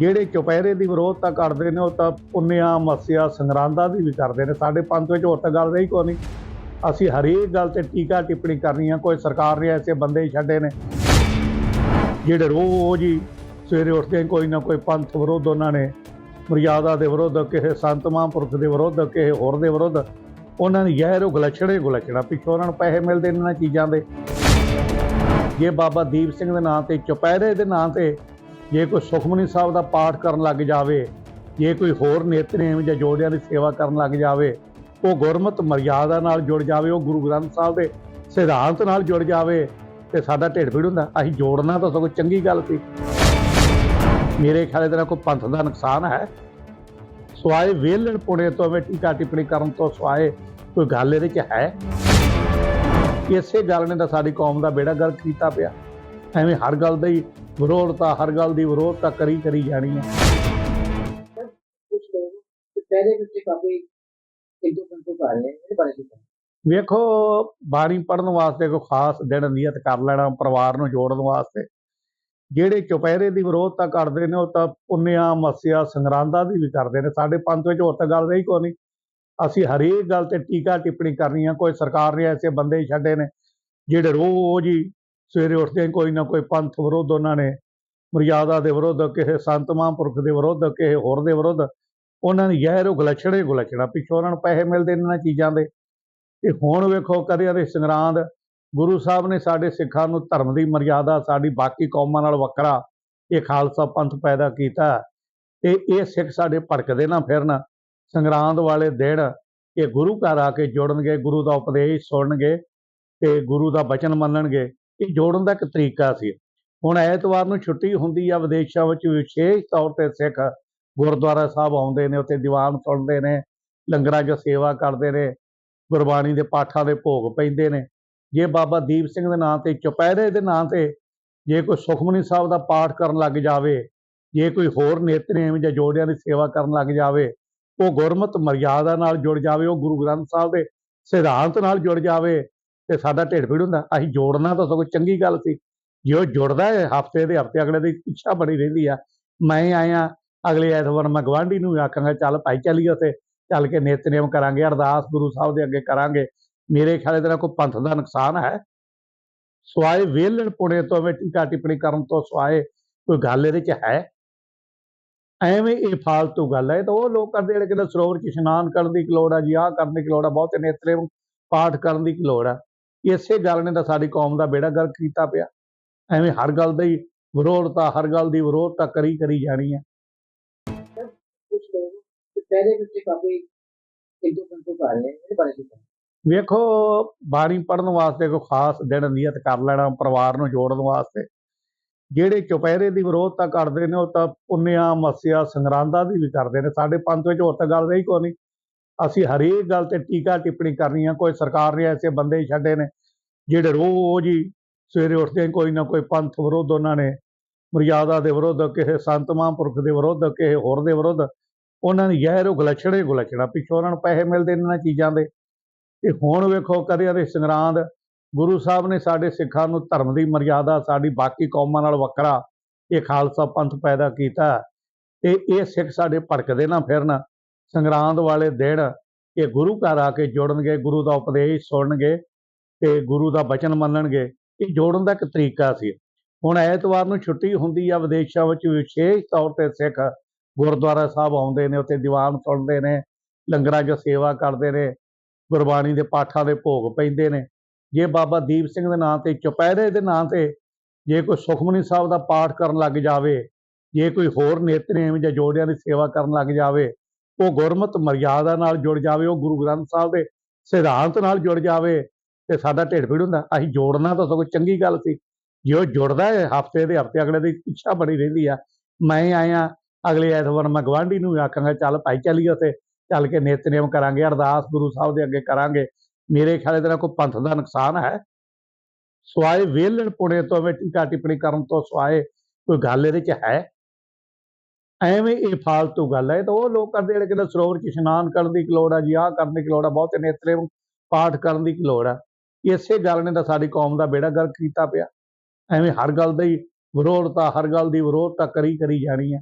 ਜਿਹੜੇ ਚੁਪਹਿਰੇ ਦੀ ਵਿਰੋਧਤਾ ਕਰਦੇ ਨੇ, ਉਹ ਤਾਂ ਪੁੰਨਿਆ ਮਸਿਆ ਸੰਗਰਾਂਦਾ ਦੀ ਵੀ ਕਰਦੇ ਨੇ। ਸਾਡੇ ਪੰਥ ਵਿੱਚ ਹੋਰ ਤਾਂ ਗੱਲ ਰਹੀ ਕੋਈ ਨਹੀਂ। ਅਸੀਂ ਹਰੇਕ ਗੱਲ ਤੇ ਟੀਕਾ ਟਿੱਪਣੀ ਕਰਨੀ ਆ, ਕੋਈ ਸਰਕਾਰ ਨੇ ਐਸੇ ਬੰਦੇ ਹੀ ਛੱਡੇ ਨੇ, ਜਿਹੜੇ ਰੋਜ਼ ਹੀ ਸਵੇਰੇ ਉੱਠਦੇ ਕੋਈ ਨਾ ਕੋਈ ਪੰਥ ਵਿਰੋਧ ਉਹਨਾਂ ਨੇ, ਮਰਿਆਦਾ ਦੇ ਵਿਰੁੱਧ, ਕਿਸੇ ਸੰਤ ਮਹਾਂਪੁਰਖ ਦੇ ਵਿਰੁੱਧ, ਕਿਸੇ ਹੋਰ ਦੇ ਵਿਰੁੱਧ, ਉਹਨਾਂ ਦੀ ਜ਼ਹਿਰ ਉਹ ਗਲਛੜੇ ਗਲਛੜਾ, ਪਿੱਛੋਂ ਉਹਨਾਂ ਨੂੰ ਪੈਸੇ ਮਿਲਦੇ ਨੇ ਇਹਨਾਂ ਚੀਜ਼ਾਂ ਦੇ। ਜੇ ਬਾਬਾ ਦੀਪ ਸਿੰਘ ਦੇ ਨਾਂ ਤੇ, ਚੁਪਹਿਰੇ ਦੇ ਨਾਂ ਤੇ ਜੇ ਕੋਈ ਸੁਖਮਨੀ ਸਾਹਿਬ ਦਾ ਪਾਠ ਕਰਨ ਲੱਗ ਜਾਵੇ, ਜੇ ਕੋਈ ਹੋਰ ਨੇਤਰੇਮ ਜਾਂ ਜੋੜਿਆਂ ਦੀ ਸੇਵਾ ਕਰਨ ਲੱਗ ਜਾਵੇ, ਉਹ ਗੁਰਮਤ ਮਰਿਆਦਾ ਨਾਲ ਜੁੜ ਜਾਵੇ, ਉਹ ਗੁਰੂ ਗ੍ਰੰਥ ਸਾਹਿਬ ਦੇ ਸਿਧਾਂਤ ਨਾਲ ਜੁੜ ਜਾਵੇ, ਤੇ ਸਾਡਾ ਢਿੱਡ ਪੀੜ ਹੁੰਦਾ। ਅਸੀਂ ਜੋੜਨਾ ਤਾਂ ਸਗੋਂ ਚੰਗੀ ਗੱਲ ਸੀ। ਮੇਰੇ ਖਿਆਲ ਦੇ ਨਾਲ ਕੋਈ ਪੰਥ ਦਾ ਨੁਕਸਾਨ ਹੈ। ਸਵਾਏ ਵੇਲਣ ਪੁਣੇ ਤੋਂ ਐਵੇਂ ਟੀਕਾ ਟਿੱਪਣੀ ਕਰਨ ਤੋਂ ਸਵਾਏ ਕੋਈ ਗੱਲ ਇਹਦੇ 'ਚ ਹੈ? ਇਸੇ ਗੱਲ ਨੇ ਤਾਂ ਸਾਡੀ ਕੌਮ ਦਾ ਬੇੜਾ ਗਰਕ ਕੀਤਾ ਪਿਆ। ਐਵੇਂ ਹਰ ਗੱਲ ਦਾ ਹੀ ਵਿਰੋਧਤਾ ਹਰ ਗੱਲ ਦੀ ਵਿਰੋਧਤਾ ਕਰੀ ਕਰੀ ਜਾਣੀ ਹੈ। ਕੁਝ ਲੋਕ ਦੁਪਹਿਰੇ ਵਿੱਚ ਕਾਫੀ ਇੱਕ ਦੋ ਘੰਟੇ ਕਰ ਲਏ ਇਹਦੇ ਬਾਰੇ ਕੀ ਕਹਿਣਾ? ਵੇਖੋ ਬਾਣੀ ਪੜਨ ਵਾਸਤੇ ਕੋਈ ਖਾਸ ਦਿਨ ਨਿਯਤ ਕਰ ਲੈਣਾ ਪਰਿਵਾਰ ਨੂੰ ਜੋੜਨ ਵਾਸਤੇ। ਜਿਹੜੇ ਚੁਪਹਿਰੇ ਦੀ ਵਿਰੋਧਤਾ ਕਰਦੇ ਨੇ ਉਹ ਤਾਂ ਪੁੰਨਿਆ ਮਸਿਆ ਸੰਗਰਾਂਦਾ ਦੀ ਵੀ ਕਰਦੇ ਨੇ। ਸਾਡੇ ਪੰਥ ਵਿੱਚ ਹੋਰ ਤਾਂ ਗੱਲ ਰਹੀ ਕੋਈ ਨਹੀਂ। ਅਸੀਂ ਹਰੇਕ ਗੱਲ ਤੇ ਟੀਕਾ ਟਿੱਪਣੀ ਕਰਨੀ ਆ ਕੋਈ ਸਰਕਾਰ ਨੇ ਐਸੇ ਬੰਦੇ ਹੀ ਛੱਡੇ ਨੇ ਜਿਹੜੇ ਰੋਜ਼ ਹੀ ਸਵੇਰੇ ਉੱਠਦੇ ਹੀ ਕੋਈ ਨਾ ਕੋਈ ਪੰਥ ਵਿਰੋਧ ਉਹਨਾਂ ਨੇ, ਮਰਿਆਦਾ ਦੇ ਵਿਰੁੱਧ, ਕਿਸੇ ਸੰਤ ਮਹਾਂਪੁਰਖ ਦੇ ਵਿਰੁੱਧ, ਕਿਸੇ ਹੋਰ ਦੇ ਵਿਰੁੱਧ, ਉਹਨਾਂ ਦੀ ਜ਼ਹਿਰ ਉਹ ਗਲਛੜੇ ਗਲਛੜਾ ਪਿੱਛੋਂ ਉਹਨਾਂ ਨੂੰ ਪੈਸੇ ਮਿਲਦੇ ਨੇ ਇਹਨਾਂ ਚੀਜ਼ਾਂ ਦੇ। ਤੇ ਹੁਣ ਵੇਖੋ ਕਦੇ ਦੇ ਸੰਗਰਾਂਦ, ਗੁਰੂ ਸਾਹਿਬ ਨੇ ਸਾਡੇ ਸਿੱਖਾਂ ਨੂੰ ਧਰਮ ਦੀ ਮਰਿਆਦਾ, ਸਾਡੀ ਬਾਕੀ ਕੌਮਾਂ ਨਾਲ ਵੱਖਰਾ ਇਹ ਖਾਲਸਾ ਪੰਥ ਪੈਦਾ ਕੀਤਾ ਤੇ ਇਹ ਸਿੱਖ ਸਾਡੇ ਭੜਕਦੇ ਨਾ ਫਿਰਨ। ਸੰਗਰਾਂਦ ਵਾਲੇ ਦਿਨ ਇਹ ਗੁਰੂ ਘਰ ਆ ਕੇ ਜੁੜਨਗੇ, ਗੁਰੂ ਦਾ ਉਪਦੇਸ਼ ਸੁਣਨਗੇ ਤੇ ਗੁਰੂ ਦਾ ਬਚਨ ਮੰਨਣਗੇ। ਇਹ ਜੋੜਨ ਦਾ ਇੱਕ ਤਰੀਕਾ ਸੀ। ਹੁਣ ਐਤਵਾਰ ਨੂੰ ਛੁੱਟੀ ਹੁੰਦੀ ਆ, ਵਿਦੇਸ਼ਾਂ ਵਿੱਚ ਵਿਸ਼ੇਸ਼ ਤੌਰ ਤੇ ਸਿੱਖ ਗੁਰਦੁਆਰਾ ਸਾਹਿਬ ਆਉਂਦੇ ਨੇ, ਉੱਥੇ ਦੀਵਾਨ ਸੁਣਦੇ ਨੇ, ਲੰਗਰਾਂ 'ਚ ਸੇਵਾ ਕਰਦੇ ਨੇ, ਗੁਰਬਾਣੀ ਦੇ ਪਾਠਾਂ ਦੇ ਭੋਗ ਪੈਂਦੇ ਨੇ। ਜੇ ਬਾਬਾ ਦੀਪ ਸਿੰਘ ਦੇ ਨਾਂ ਤੇ, ਚੁਪਹਿਰੇ ਦੇ ਨਾਂ ਤੇ ਜੇ ਕੋਈ ਸੁਖਮਨੀ ਸਾਹਿਬ ਦਾ ਪਾਠ ਕਰਨ ਲੱਗ ਜਾਵੇ, ਜੇ ਕੋਈ ਹੋਰ ਨੇਤਰੇਮ ਜਾਂ ਜੋੜਿਆਂ ਦੀ ਸੇਵਾ ਕਰਨ ਲੱਗ ਜਾਵੇ, ਉਹ ਗੁਰਮਤ ਮਰਿਆਦਾ ਨਾਲ ਜੁੜ ਜਾਵੇ, ਉਹ ਗੁਰੂ ਗ੍ਰੰਥ ਸਾਹਿਬ ਦੇ ਸਿਧਾਂਤ ਨਾਲ ਜੁੜ ਜਾਵੇ ਤੇ ਸਾਡਾ ਢਿੱਡ ਪੀੜ ਹੁੰਦਾ। ਅਸੀਂ ਜੋੜਨਾ ਤਾਂ ਸਗੋਂ ਚੰਗੀ ਗੱਲ ਸੀ। ਜੇ ਉਹ ਜੁੜਦਾ ਹੈ, ਹਫ਼ਤੇ ਦੇ ਹਫ਼ਤੇ ਅਗਲੇ ਦੀ ਇੱਛਾ ਬਣੀ ਰਹਿੰਦੀ ਆ। ਮੈਂ ਆਇਆ, ਅਗਲੇ ਐਤਵਾਰ ਮੈਂ ਗਵਾਂਢੀ ਨੂੰ ਵੀ ਆਖਾਂਗਾ, ਚੱਲ ਭਾਈ ਚੱਲੀਏ ਉੱਥੇ। ਚੱਲ ਕੇ ਨਿਤਨੇਮ ਕਰਾਂਗੇ, ਅਰਦਾਸ ਗੁਰੂ ਸਾਹਿਬ ਦੇ ਅੱਗੇ ਕਰਾਂਗੇ। ਮੇਰੇ ਖਿਆਲ ਦੇ ਨਾਲ ਕੋਈ ਪੰਥ ਦਾ ਨੁਕਸਾਨ ਹੈ। ਸਵਾਏ ਵੇਲਣ ਪੁਣੇ ਤੋਂ ਐਵੇਂ ਟੀਕਾ ਟਿੱਪਣੀ ਕਰਨ ਤੋਂ ਸਵਾਏ ਕੋਈ ਗੱਲ ਇਹਦੇ 'ਚ ਹੈ? ਐਵੇਂ ਇਹ ਫਾਲਤੂ ਗੱਲ ਹੈ। ਤਾਂ ਉਹ ਲੋਕ ਕਰਦੇ ਜਿਹੜੇ ਕਹਿੰਦੇ ਸਰੋਵਰ 'ਚ ਇਸ਼ਨਾਨ ਕਰਨ ਦੀ ਕੀ ਲੋੜ ਆ ਜੀ, ਆਹ ਕਰਨ ਦੀ ਕੀ ਲੋੜ ਆ, ਬਹੁਤੇ ਨੇਤਰੇਮ ਪਾਠ ਕਰਨ ਦੀ ਲੋੜ ਆ। ਇਸੇ ਗੱਲ ਨੇ ਤਾਂ ਸਾਡੀ ਕੌਮ ਦਾ ਬੇੜਾ ਗਰਕ ਕੀਤਾ ਪਿਆ। ਐਵੇਂ ਹਰ ਗੱਲ ਦਾ ਹੀ ਵਿਰੋਧਤਾ ਹਰ ਗੱਲ ਦੀ ਵਿਰੋਧਤਾ ਕਰੀ ਕਰੀ ਜਾਣੀ ਹੈ। ਕੁਝ ਲੋਕ ਦੁਪਹਿਰੇ ਵਿੱਚ ਕਾਫੀ ਇੱਕ ਦੋ ਘੰਟੇ ਕਰ ਲਏ ਇਹਦੇ ਬਾਰੇ ਕੀ ਕਹਿਣਾ? ਵੇਖੋ ਬਾਣੀ ਪੜਨ ਵਾਸਤੇ ਕੋਈ ਖਾਸ ਦਿਨ ਨਿਯਤ ਕਰ ਲੈਣਾ ਪਰਿਵਾਰ ਨੂੰ ਜੋੜਨ ਵਾਸਤੇ। ਜਿਹੜੇ ਚੁਪਹਿਰੇ ਦੀ ਵਿਰੋਧਤਾ ਕਰਦੇ ਨੇ ਉਹ ਤਾਂ ਪੁੰਨਿਆ ਮਸਿਆ ਸੰਗਰਾਂਦਾ ਦੀ ਵੀ ਕਰਦੇ ਨੇ। ਸਾਡੇ ਪੰਥ ਵਿੱਚ ਹੋਰ ਤਾਂ ਗੱਲ ਰਹੀ ਕੋਈ ਨਹੀਂ। ਅਸੀਂ ਹਰੇਕ ਗੱਲ ਤੇ ਟੀਕਾ ਟਿੱਪਣੀ ਕਰਨੀ ਆ, ਕੋਈ ਸਰਕਾਰ ਨੇ ਐਸੇ ਬੰਦੇ ਹੀ ਛੱਡੇ ਨੇ ਜਿਹੜੇ ਰੋਜ਼ ਹੀ ਸਵੇਰੇ ਉੱਠਦੇ ਕੋਈ ਨਾ ਕੋਈ ਪੰਥ ਵਿਰੋਧ ਉਹਨਾਂ ਨੇ, ਮਰਿਆਦਾ ਦੇ ਵਿਰੁੱਧ, ਕਿਸੇ ਸੰਤ ਮਹਾਂਪੁਰਖ ਦੇ ਵਿਰੁੱਧ, ਕਿਸੇ ਹੋਰ ਦੇ ਵਿਰੁੱਧ, ਉਹਨਾਂ ਦੀ ਜ਼ਹਿਰ ਉਹ ਗਲਛੜੇ ਗਲਛੜਾ ਪਿੱਛੋਂ ਉਹਨਾਂ ਨੂੰ ਪੈਸੇ ਮਿਲਦੇ ਇਹਨਾਂ ਚੀਜ਼ਾਂ ਦੇ। ਤੇ ਹੁਣ ਵੇਖੋ ਕਦੇ ਦੇ ਸੰਗਰਾਂਦ, ਗੁਰੂ ਸਾਹਿਬ ਨੇ ਸਾਡੇ ਸਿੱਖਾਂ ਨੂੰ ਧਰਮ ਦੀ ਮਰਿਆਦਾ, ਸਾਡੀ ਬਾਕੀ ਕੌਮਾਂ ਨਾਲ ਵੱਖਰਾ ਇਹ ਖਾਲਸਾ ਪੰਥ ਪੈਦਾ ਕੀਤਾ ਤੇ ਇਹ ਸਿੱਖ ਸਾਡੇ ਭੜਕਦੇ ਨਾ ਫਿਰਨ। ਸੰਗਰਾਂਦ ਵਾਲੇ ਦਿਨ ਇਹ ਗੁਰੂ ਘਰ ਆ ਕੇ ਜੋੜਨਗੇ, ਗੁਰੂ ਦਾ ਉਪਦੇਸ਼ ਸੁਣਨਗੇ ਤੇ ਗੁਰੂ ਦਾ ਬਚਨ ਮੰਨਣਗੇ। ਇਹ ਜੋੜਨ ਦਾ ਇੱਕ ਤਰੀਕਾ ਸੀ। ਹੁਣ ਐਤਵਾਰ ਨੂੰ ਛੁੱਟੀ ਹੁੰਦੀ ਆ, ਵਿਦੇਸ਼ਾਂ ਵਿੱਚ ਵਿਸ਼ੇਸ਼ ਤੌਰ ਤੇ ਸਿੱਖ ਗੁਰਦੁਆਰਾ ਸਾਹਿਬ ਆਉਂਦੇ ਨੇ, ਉੱਥੇ ਦੀਵਾਨ ਸੁਣਦੇ ਨੇ, ਲੰਗਰਾਂ 'ਚ ਸੇਵਾ ਕਰਦੇ ਨੇ, ਗੁਰਬਾਣੀ ਦੇ ਪਾਠਾਂ ਦੇ ਭੋਗ ਪੈਂਦੇ ਨੇ। ਜੇ ਬਾਬਾ ਦੀਪ ਸਿੰਘ ਦੇ ਨਾਂ ਤੇ, ਚੁਪਹਿਰੇ ਦੇ ਨਾਂ ਤੇ ਜੇ ਕੋਈ ਸੁਖਮਨੀ ਸਾਹਿਬ ਦਾ ਪਾਠ ਕਰਨ ਲੱਗ ਜਾਵੇ, ਜੇ ਕੋਈ ਹੋਰ ਨੇਤਰੇਮ ਜਾਂ ਜੋੜਿਆਂ ਦੀ ਸੇਵਾ ਕਰਨ ਲੱਗ ਜਾਵੇ ਉਹ ਗੁਰਮਤ ਮਰਿਆਦਾ ਨਾਲ ਜੁੜ ਜਾਵੇ, ਉਹ ਗੁਰੂ ਗ੍ਰੰਥ ਸਾਹਿਬ ਦੇ ਸਿਧਾਂਤ ਨਾਲ ਜੁੜ ਜਾਵੇ ਤੇ ਸਾਡਾ ਢਿੱਡ ਪੀੜ ਹੁੰਦਾ। ਅਸੀਂ ਜੋੜਨਾ ਤਾਂ ਸਗੋਂ ਚੰਗੀ ਗੱਲ ਸੀ। ਜੇ ਉਹ ਜੁੜਦਾ ਹੈ, ਹਫ਼ਤੇ ਦੇ ਹਫ਼ਤੇ ਅਗਲੇ ਦੀ ਇੱਛਾ ਬਣੀ ਰਹਿੰਦੀ ਆ। ਮੈਂ ਆਇਆ, ਅਗਲੇ ਐਤਵਾਰ ਮੈਂ ਗਵਾਂਢੀ ਨੂੰ ਵੀ ਆਖਾਂਗਾ, ਚੱਲ ਭਾਈ ਚੱਲੀਏ ਉੱਥੇ, ਚੱਲ ਕੇ ਨਿਤਨੇਮ ਕਰਾਂਗੇ, ਅਰਦਾਸ ਗੁਰੂ ਸਾਹਿਬ ਦੇ ਅੱਗੇ ਕਰਾਂਗੇ। ਮੇਰੇ ਖਿਆਲ ਦੇ ਨਾਲ ਕੋਈ ਪੰਥ ਦਾ ਨੁਕਸਾਨ ਹੈ। ਸਵਾਏ ਵੇਲਣ ਪੁਣੇ ਤੋਂ ਐਵੇਂ ਟੀਕਾ ਟਿੱਪਣੀ ਕਰਨ ਤੋਂ ਸਵਾਏ ਕੋਈ ਗੱਲ ਇਹਦੇ 'ਚ ਹੈ? ਐਵੇਂ ਇਹ ਫਾਲਤੂ ਗੱਲ ਹੈ ਤਾਂ ਉਹ ਲੋਕ ਕਰਦੇ ਜਿਹੜੇ ਕਹਿੰਦਾ ਸਰੋਵਰ 'ਚ ਇਸ਼ਨਾਨ ਕਰਨ ਦੀ ਕੀ ਲੋੜ ਆ ਜੀ ਆਹ ਕਰਨ ਦੀ ਕੀ ਲੋੜ ਆ, ਬਹੁਤੇ ਨੇਤਰੇਮ ਪਾਠ ਕਰਨ ਦੀ ਕੀ ਲੋੜ ਆ। ਇਸੇ ਗੱਲ ਨੇ ਤਾਂ ਸਾਡੀ ਕੌਮ ਦਾ ਬੇੜਾ ਗਰਕ ਕੀਤਾ ਪਿਆ। ਐਵੇਂ ਹਰ ਗੱਲ ਦਾ ਹੀ ਵਿਰੋਧਤਾ, ਹਰ ਗੱਲ ਦੀ ਵਿਰੋਧਤਾ ਕਰੀ ਕਰੀ ਜਾਣੀ ਹੈ।